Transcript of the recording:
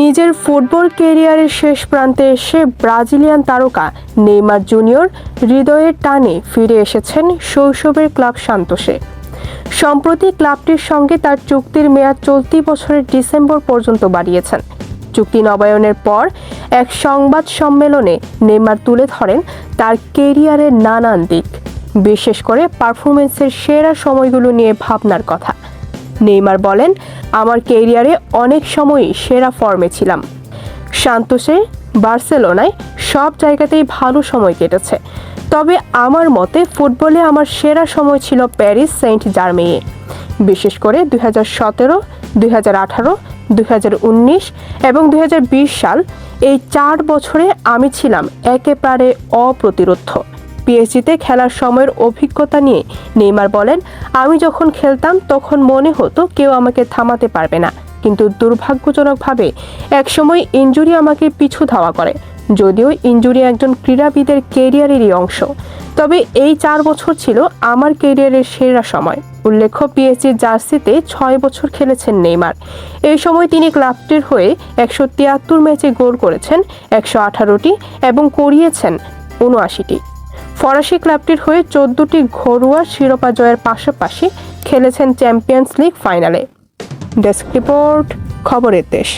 নিজের ফুটবল কেরিয়ারের শেষ প্রান্তে এসে ব্রাজিলিয়ান তারকা নেইমার জুনিয়র হৃদয়ের টানে ফিরে এসেছেন শৈশবের ক্লাব সান্তোসে সম্প্রতি ক্লাবটির সঙ্গে তার চুক্তির মেয়াদ চলতি বছরের ডিসেম্বর পর্যন্ত বাড়িয়েছেন। চুক্তি নবায়নের পর এক সংবাদ সম্মেলনে নেইমার তুলে ধরেন তার কেরিয়ারের নানান দিক, বিশেষ করে পারফরমেন্সের সেরা সময়গুলো নিয়ে ভাবনার কথা। নেইমার বলেন, আমার কেরিয়ারে অনেক সময়ই সেরা ফর্মে ছিলাম। সান্তোসে বার্সেলোনায় সব জায়গাতেই ভালো সময় কেটেছে। তবে আমার মতে ফুটবলে আমার সেরা সময় ছিল প্যারিস সেন্ট জার্মেয়ে বিশেষ করে দুই হাজার সতেরো, দুই হাজার আঠারো, দুই হাজার উনিশ এবং দুই হাজার বিশ সাল এই চার বছরে আমি ছিলাম একেবারে অপ্রতিরোধ্য। পিএসজিতে খেলার সময়ের অভিজ্ঞতা নিয়ে নেইমার বলেন, আমি যখন খেলতাম তখন মনে হতো কেউ আমাকে থামাতে পারবে না। কিন্তু দুর্ভাগ্যজনকভাবে একসময় ইনজুরি আমাকে পিছু ধাওয়া করে। যদিও ইনজুরি একজন ক্রীড়াবিদের কেরিয়ারেরই অংশ। তবে এই চার বছর ছিল আমার কেরিয়ারের সেরা সময়। উল্লেখ্য পিএসজি জার্সিতে ছয় বছর খেলেছেন নেইমার। এই সময় তিনি ক্লাবটির হয়ে একশো তিয়াত্তর ম্যাচে গোল করেছেন, একশো আঠারোটি, এবং করিয়েছেন উনআশিটি। ফরাসি ক্লাবটির হয়ে চোদ্দটি ঘরোয়া শিরোপা জয়ের পাশাপাশি খেলেছেন চ্যাম্পিয়ন্স লিগ ফাইনালে। ডেস্ক রিপোর্ট, খবরের দেশ।